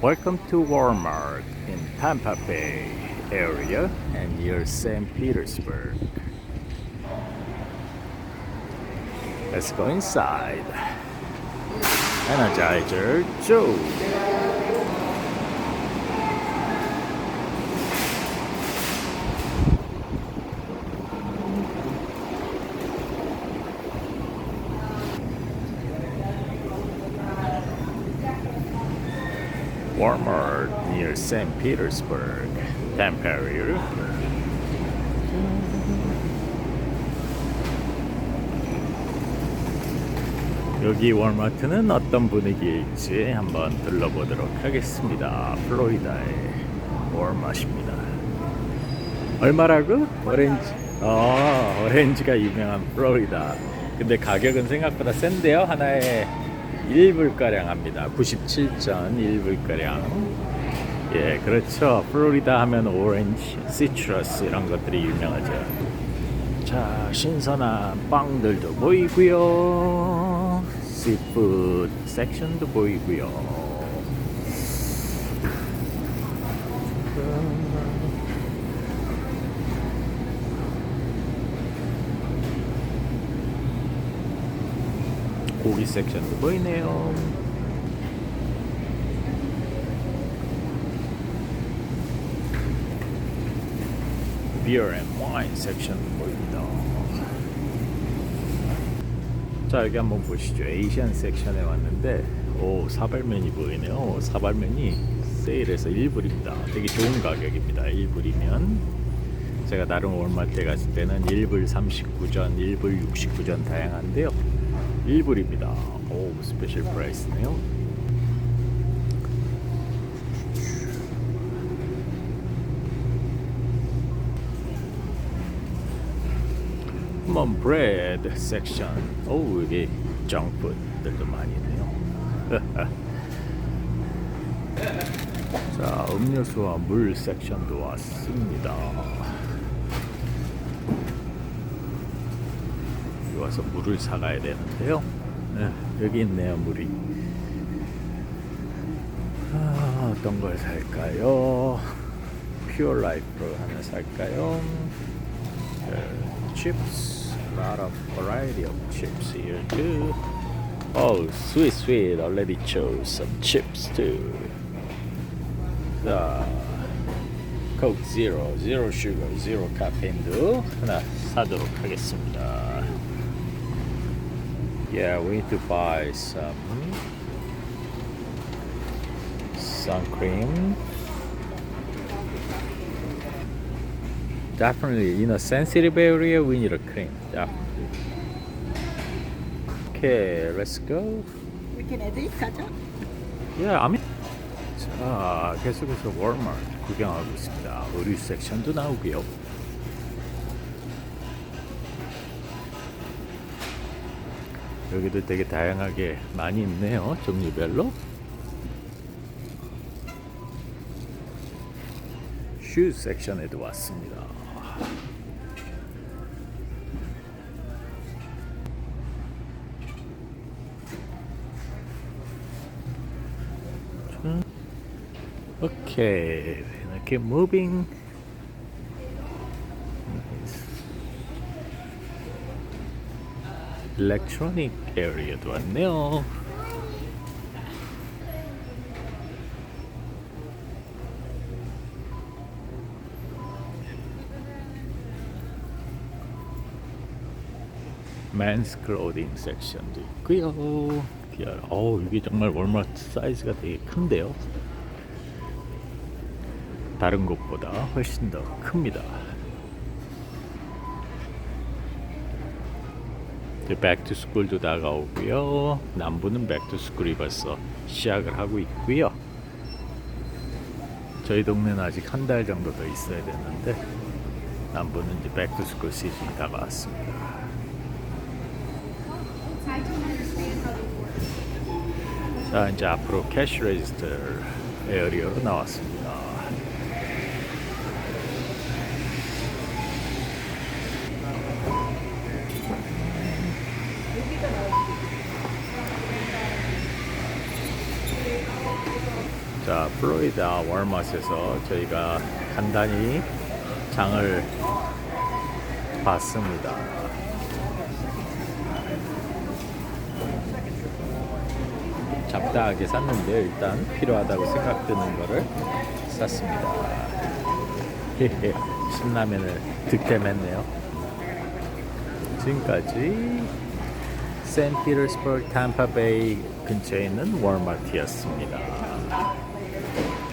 Welcome to Walmart in Tampa Bay area and near St. Petersburg. Let's go inside. Energizer Joe. Walmart near St. Petersburg, Tampa area. 여기 월마트는 어떤 분위기일지 한번 둘러보도록 하겠습니다. 플로리다의 월마트입니다. 얼마라고? 오렌지. 어, 오렌지가 유명한 플로리다. 근데 가격은 생각보다 센데요. 하나에 1불가량 합니다. 97.1불가량. 예, 그렇죠. 플로리다 하면 오렌지, 시트러스 이런 것들이 유명하죠. 자, 신선한 빵들도 보이고요. 시푸드 섹션도 보이고요. 고기 섹션도 보이네요. Beer and wine 섹션도 보입니다. 자 여기 한번 보시죠. 에이시안 섹션에 왔는데 오 사발면이 보이네요. 오, 사발면이 세일해서 1불입니다. 되게 좋은 가격입니다. 1불이면 제가 다른 월마트에 갔을 때는 1불 39전, 1불 69전 다양한데요. 1불입니다. 오 스페셜 프라이스네요. 한번 브레드 섹션. 오 여기 정푸들도 많이 있네요. 자 음료수와 물 섹션도 왔습니다. 여기 와서 물을 사가야 되는데요. 네, 여기 있네요 물이. 아, 어떤 걸 살까요? 퓨어 라이프를 하나 살까요? Uh, chips, a lot of variety of chips here too. Oh, sweet, sweet. Already chose some chips too. 자, Coke Zero, Zero Sugar, Zero Caffeine도 하나 사도록 하겠습니다. Yeah, we need to buy some sun cream. Definitely, in a sensitive area, we need a cream. Definitely. Okay, let's go. We can edit, 가자. Yeah, I mean. 자, 계속해서 월마트 구경하고 있습니다. 의류 섹션도 나오고요. 여기도 되게 다양하게 많이 있네요. 종류별로. 슈 섹션에도 왔습니다. Electronic area도 왔네요. Men's clothing 섹션도 있고요. 기아, 어우 이게 정말 월마트 사이즈가 되게 큰데요. 다른 곳보다 훨씬 더 큽니다. 백투 스쿨도 다가오고요. 남부는 백투 스쿨이 벌써 시작을 하고 있고요. 저희 동네는 아직 한 달 정도 더 있어야 되는데 남부는 이제 백투 스쿨 시즌이 다가왔습니다. 자 이제 앞으로 캐시 레지스터 에어리어로 나왔습니다. 자, 플로리다 월마트에서 저희가 간단히 장을 봤습니다. 잡다하게 샀는데 일단 필요하다고 생각드는 거를 샀습니다. 신라면을 득템했네요. 지금까지 샌피터스버그 탐파베이 근처에 있는 월마트였습니다.